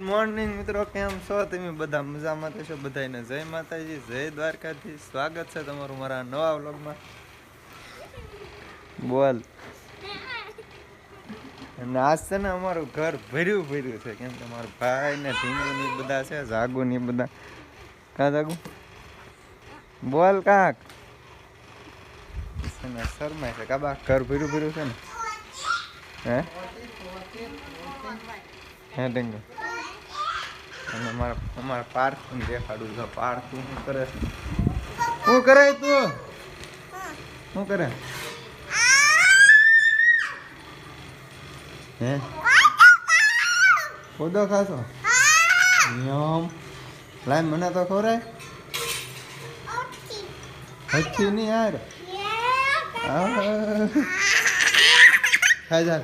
Morning મિત્રો, કેમ છો? તમે બધા મજામાં થશો બધાને જય માતાજી, જય દ્વારકાથી સ્વાગત છે તમારું મારા નવા વ્લોગમાં. બોલ. અને આજ છે ને અમારું ઘર ભર્યું ભર્યું છે. કેમ કે મારા ભાઈ ને ધીંગુ ને બધા છે, જાગુ ને બધા. કા જાગુ? બોલ કાક. શરમાય છે. કાબા ઘર ભર્યું ભર્યું છે ને? હે? હે ઢીંગુ? અને અમારા અમારા પાર્થને દેખાડું છે. પાર્થ શું કરે? શું કરે તું? શું કરે? હે? ખોદો ખાશો? નિયમ. લાય મને તો ખવરાય હચ્છી નહીં યાર. હા. હા.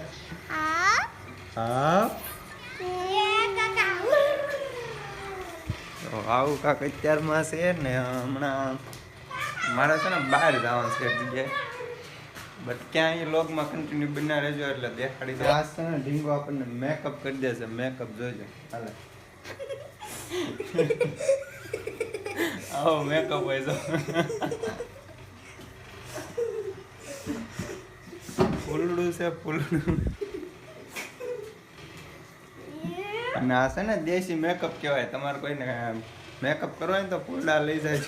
હા. તો આવું કાંક અત્યારમાં છે ને હમણાં મારે છે ને બહાર જવાનું છે જગ્યાએ. બટ ક્યાં એ લોગમાં કન્ટિન્યુ બના રહેજો એટલે દેખાડી દે. આ છે ને ઢીંગો આપણને મેકઅપ કરી દેશે. મેકઅપ જોજો. હાલે. આવો મેકઅપ હોય તો. ફૂલડું છે ફૂલડું. અને આ છે ને? દેશી મેકઅપ કહેવાય. તમારે કોઈને મેકઅપ કરવો હોય ને તો ફૂલડા લઈ જાય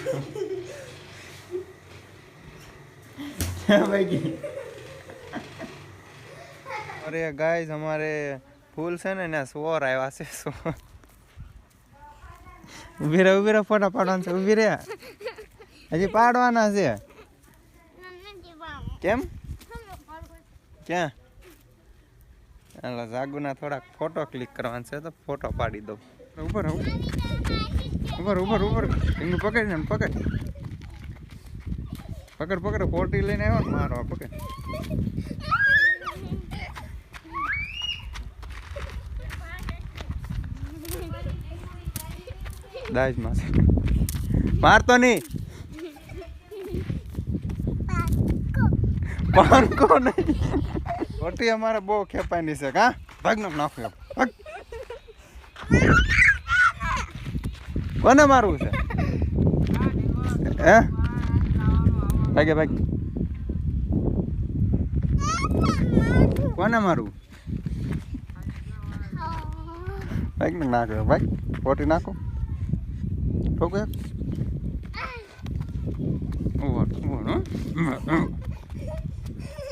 અરે ગાઈઝ અમારે ફૂલ છે ને એના સોર આવ્યા છે સોર ઊભી રહે ઊભી રહે ફોટા પાડવાના છે ઊભી રહ્યા હજી પાડવાના છે. કેમ? ક્યાં? હાલો જાગુના થોડાક ફોટો ક્લિક કરવાના છે તો ફોટો પાડી દઉં. ઉપર ઉપર ઉપર ઉપર એનું પકડ ને પકડ. પકડ પકડ ફોટી લઈને આવ્યો ને મારો પકડ. દાજમાં છે મારતો નહીં. પાનકો નહીં. ખોટી અમારે બહુ ખેપાની છે કા ભાગનો નાખ્યો ભાગ. કોને મારવું છે? હે? ભાગે, ભાગ. કોને મારવું? ભાગ નાખ્યો ભાગ. ખોટી નાખો. ઠોકો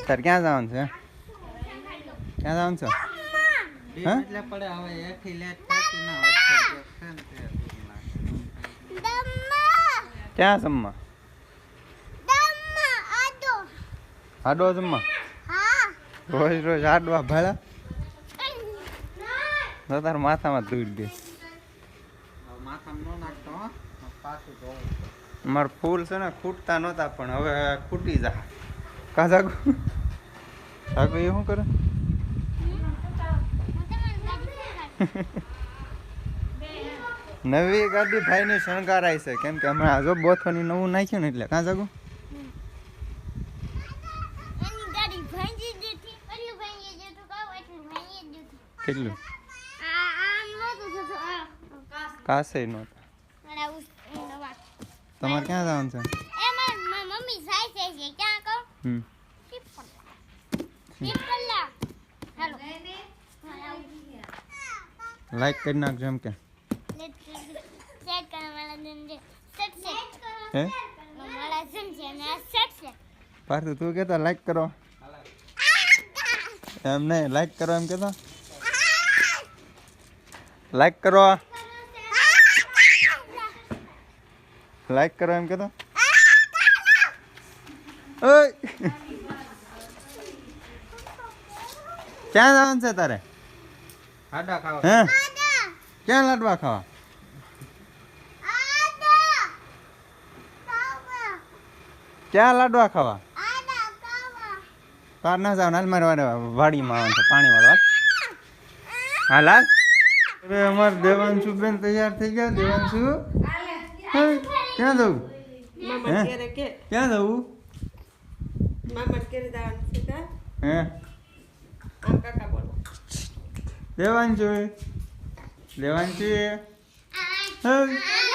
તારે ક્યાં જવાનું છે? ક્યાં જવાનું છે. ક્યાં જમવા? હાડવા જમવા? રોજ રોજ હાડવા ભાડા? તો તાર માથામાં દૂર દે. મારા ફૂલ છે ને ખૂટતા નહોતા પણ હવે ખૂટી જા. કા જાગુ? જાગુ એ શું કરે? નવી ગાડી ભાઈની શણગારાય છે. કેમ કે હમણાં જો બોથોની નવું નાખ્યું ને એટલે. કાં જાગું? કેટલું? કાસે નહોતા તમારે ક્યાં જવાનું છે? હમ. લાઈક કરી નાખજો એમ કે. હે? પાર્થુ તું કેતા લાઈક કરો? એમ નહીં લાઈક કરો એમ કેતા? લાઈક કરો? લાઈક કરો એમ કેતા? ક્યાં જવાનું છે તારે? ખાડા ખાવા. હે? ક્યાં લાડવા ખાવા ક્યાં લાડવા ખાવા તાર ના જાવ હાલ મારે વારે વાડીમાં આવવાનું છે પાણી વાળવા હાલ હાલ હવે અમારે દેવાંશુ બેન તૈયાર થઈ ગયા દેવાંશુ હે, ક્યાં જવું મામા હે? ક્યારે કે ક્યાં જવું મામા ક્યારે જવાનું છે કા હે આમ કાકા બોલો દેવાંશુ દેવાંશી છે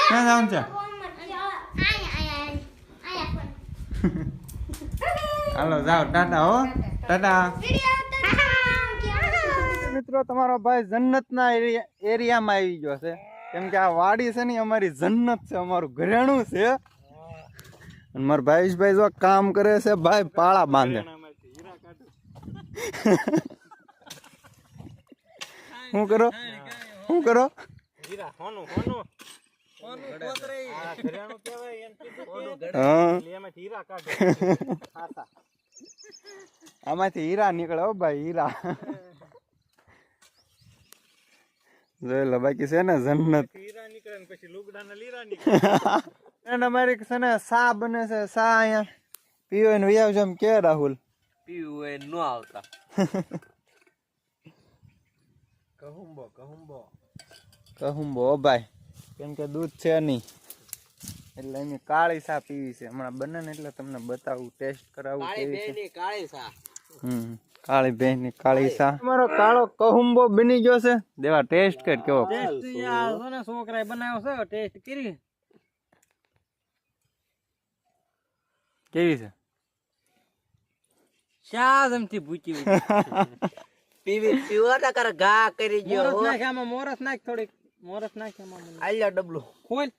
ક્યાં જવાનું છે? હાલો જાઓ ટાટા હો. ટાટા. મિત્રો તમારો ભાઈ જન્નતના એરિયા એરિયામાં આવી ગયો છે. કેમ કે આ વાડી છે ને અમારી જન્નત છે અમારું ઘરેણું છે. અને મારા ભાઈશભાઈ જો કામ કરે છે ભાઈ પાળા બાંધે. શું કરો? શું કરો? હા. આમાંથી હીરા નીકળે હો ભાઈ હીરા. જોયેલો બાકી છે ને જન્નત. અને અમારી છે ને સા બને છે સા અહીંયા. પીવો ને વૈયા છે એમ કે રાહુલ. પીવું એ ન આવતા. કહું બો ભાઈ કેમ કે દૂધ છે નહીં. એટલે એની કાળી સા પીવી છે. હમણાં બને ને એટલે તમને બતાવું ટેસ્ટ કરાવું કેવી છે. કાળી સા. હમ કાળી બેનની કાળી સા. તમારો કાળો કહુંબો બની ગયો છે. દેવા ટેસ્ટ કર કેવો છોકરાએ બનાવ્યો છે ટેસ્ટ કરી. કેવી છે? શા જમથી ભૂચી પીવી પીવા કર ઘા કરી ગયો મોરસ નાખ થોડીક. મોરસ નાખ્યા આમાં આલ્યા ડબલો. ખોલ.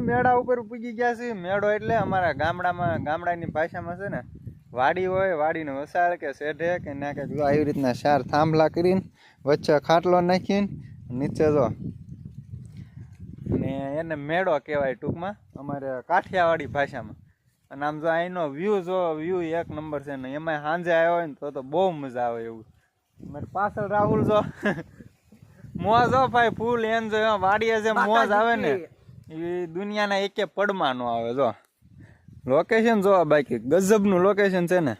મેળા ઉપર પૂજી ગયા છે. મેળો એટલે અમારા ગામડામાં ગામડાની ભાષામાં છે ને વાડી હોય વાડીનો વસાળ કે શેઢે કે ના કે જો આવી રીતના ચાર થાંભલા કરીને વચ્ચે ખાટલો નાખીને નીચે જો. ને એને મેળો કહેવાય ટૂંકમાં અમારે કાઠિયાવાડી ભાષામાં. અને આમ જો અહીંનો વ્યૂ જો વ્યૂ એક નંબર છે ને એમાં સાંજે આવ્યો હોય ને તો તો બહુ મજા આવે એવું. મારે પાછળ રાહુલ જો. મોજ હો ભાઈ ફૂલ એન્જોય વાડીએ જે મોજ આવે ને એ દુનિયાના એકે પડમાં નો આવે જો. લોકેશન જો બાકી ગજબનું લોકેશન છે ને.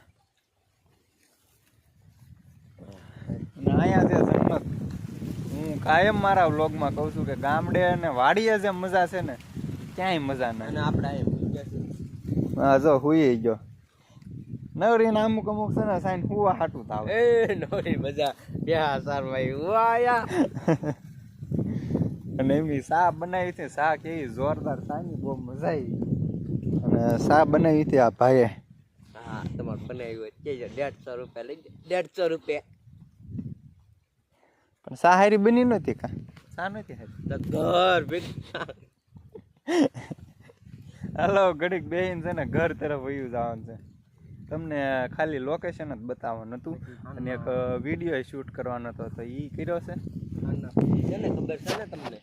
અહીંયા છે જન્નત હું કાયમ મારા વ્લોગમાં કહું છું કે ગામડે અને વાડીએ જે મજા છે ને ક્યાંય મજા અને નહીં એમ હા જો હુઈ ગયો. નવરીને અમુક અમુક છે ને સાઈન હુવા હાટું થાવ. એ નવરી મજા. બે સાર ભાઈ? હુવાયા. અને એમની સા બનાવી હતી સા કેવી જોરદાર સાની બહુ મજા આવી. અને સા બનાવી હતી આ ભાઈએ. હા તમારે બનાવી હોય કે દેડસો રૂપિયા લઈ દેડસો રૂપિયા. પણ સા હારી બની નહોતી કા? સા નથી હારી? ઘર ભેગ હાલો ઘડીક બેહીને છે ને ઘર તરફ વયું જવાનું છે. તમને ખાલી લોકેશન જ બતાવવાનું હતું. અને એક વીડિયો શૂટ કરવાનો હતો તો એ કર્યો છે? ને. ખબર છે ને તમને?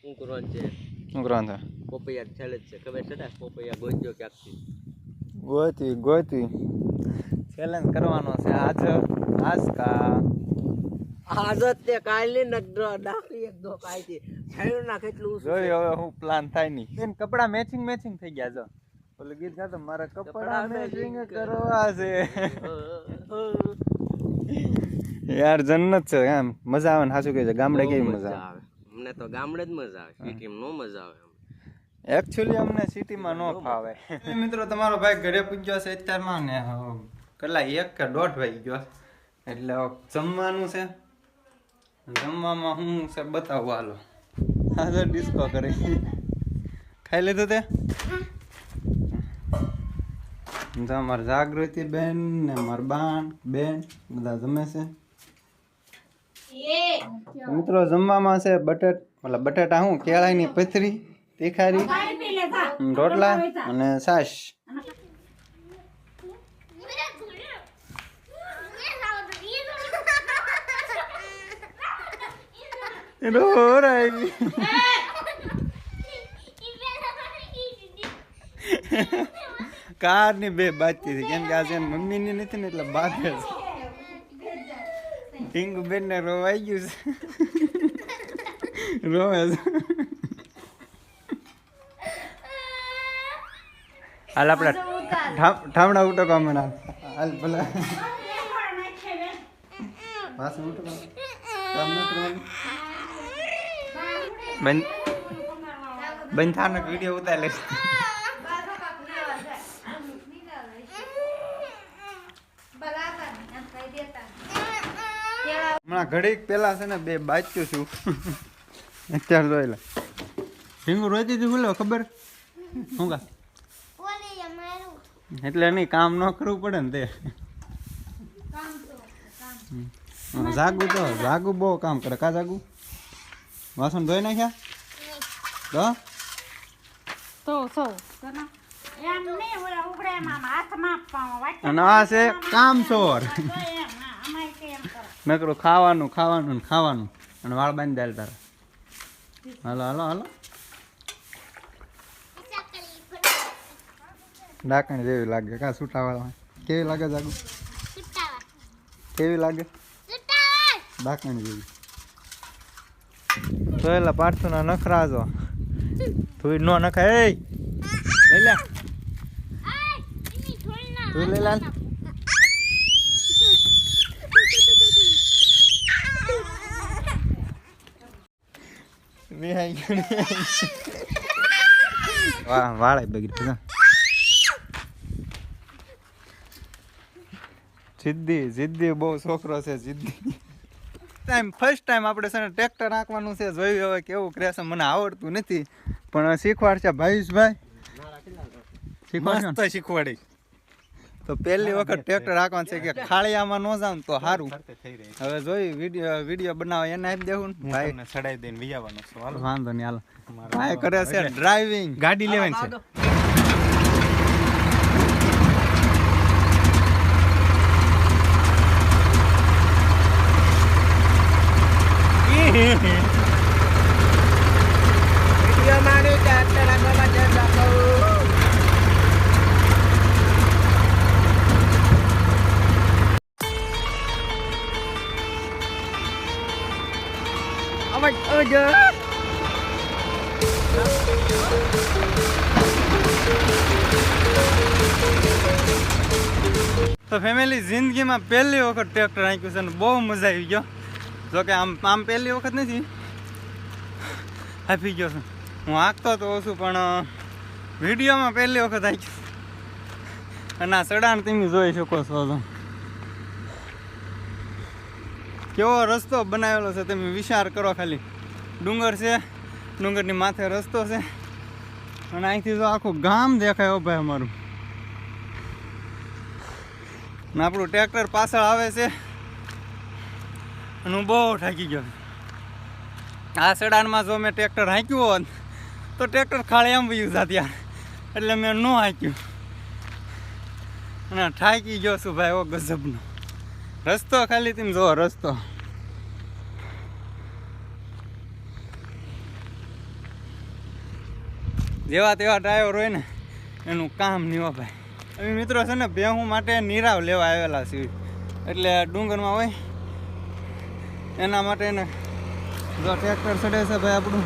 શું કરવાનું છે? શું કરવાનું છે? પોપૈયા છેલે છે. ખબર છે ને? પોપૈયા ગોજ્યો ક્યાંકથી? ગોતી ગોતી. ચેલેન્જ કરવાનો છે. આજ આજ કા આજ તે કાલની નગરો નાખી એક દો કાઈ છે છેલું ના કેટલું જોઈ હવે હું પ્લાન થાય નહીં. બેન કપડા મેચિંગ મેચિંગ થઈ ગયા જો. ઓલું ગીત ગાતો મારા કપડા મેચિંગ કરવા છે. યાર જન્નત છે એમ. મજા આવે ને સાચું કહે છે ગામડે કેવી મજા આવે. અમને તો ગામડે જ મજા આવે સિટીમાં નો મજા આવે એકચ્યુઅલી અમને સિટીમાં નો ફાવે. મિત્રો તમારો ભાઈ ઘરે પૂજ્યો છે અત્યારમાં ને કલા કેટલા એક કે દોઢ વાગી ગયો એટલે જમવાનું છે. જમવામાં હું છે બતાવો હાલો. હા તો ડિસ્કો કરી. ખાઈ લીધું તે? તો અમારા જાગૃતિ બેન ને મારા બાન બેન બધા જમે છે. મિત્રો જમવામાં છે બટેટ મતલબ બટેટા હું કેળાની પથરી તીખારી રોટલા અને છાશ. રોરાઈ કારની બે બાજતી હતી. કેમ કે આજે મમ્મી મમ્મીની નથી ને એટલે બાદ છે ટીંગુ બેન ને રોવાઈ ગયું છે. રોવે છે. હાલ આપણે ઠામ- ઠામડા ઉઠો કામ ના હાલ ભલા. પાસે ઉઠો કામ કામ ન કરવાનું બંધ બંધ વીડિયો ઉતાર લઈશ. હમણાં ઘડીક પેલા છે ને બે બાચ્યું છું. અત્યારે જોઈ લે. રીંગુ રોતી હતી બોલો ખબર? શું કા? એટલે નહીં કામ ન કરવું પડે ને તે. જાગું તો જાગું બહુ કામ કરે. કા જાગું વાસણ ધોઈ નાખ્યા? તો તો સો. અને આ છે કામ ચોર તો એમ હા અમારે કે એમ કરો નકરું ખાવાનું ખાવાનું ને ખાવાનું. અને વાળ બાંધી દેલ તારા. હાલો હાલો હાલો. ડાકણ જેવી લાગે. કા છૂટાવાળા કેવી લાગે જાગુ? કેવી લાગે? ડાકણ જેવી. તો એલા પાર્થના નખરા જો. તું નો નખાય. એ લઈ લે. તું લઈ લે. નિહાઈ ગયું. વાહ વાળે બગડી જા જિદ્દી જિદ્દી બહુ છોકરો છે જિદ્દી. ટાઈમ ફર્સ્ટ ટાઈમ આપણે છે ને ટ્રેક્ટર નાખવાનું છે જોયું હવે કેવું ક્રેશન મને આવડતું નથી. પણ શીખવાડશે ભાઈશભાઈ શીખવાડશે શીખવાડી. તો પહેલી વખત ટ્રેક્ટર રાખવાનું છે. કે ખાળિયામાં ન જાવ તો સારું હવે જોઈ વીડિયો વીડિયો બનાવો એને આપી દેવું ને? ભાઈ. ચડાઈ દઈને વિયાવાનો છો. હાલો. વાંધો નહીં હાલો. ભાઈ કરે છે ડ્રાઇવિંગ. ગાડી લેવાની છે. તો ફેમિલી જિંદગીમાં પહેલી વખત ટ્રેક્ટર આંક્યું છે અને બહુ મજા આવી ગયો. જો કે આમ આમ પહેલી વખત નથી. આપી ગયો છું. હું આંકતો તો ઓછું પણ વિડીયોમાં પહેલી વખત આંક્યું અને આ ચડાણ તમે જોઈ શકો છો તો કેવો રસ્તો બનાવેલો છે તમે વિચાર કરો ખાલી. ડુંગર છે. ડુંગરની માથે રસ્તો છે. અને અહીંથી જો આખું ગામ દેખાય ભાઈ અમારું. આપણું ટ્રેક્ટર પાછળ આવે છે. અને હું બહુ થાકી ગયો. આ સડાનમાં જો મેં ટ્રેક્ટર હાંક્યું હોત, તો ટ્રેક્ટર ખાલી એમ વયું જાત એટલે મેં ન હાંક્યું. અને થાકી ગયો છું ભાઈ એવો ગજબનો. રસ્તો ખાલી તમે જો, રસ્તો. જેવા તેવા ડ્રાઈવર હોય ને, એનું કામ નહીં ભાઈ. અમે મિત્રો છે ને ભેહું માટે નીરાવ લેવા આવેલા છીએ. એટલે ડુંગરમાં હોય, એના માટે એને જો ટ્રેક્ટર ચડે છે ભાઈ આપણું.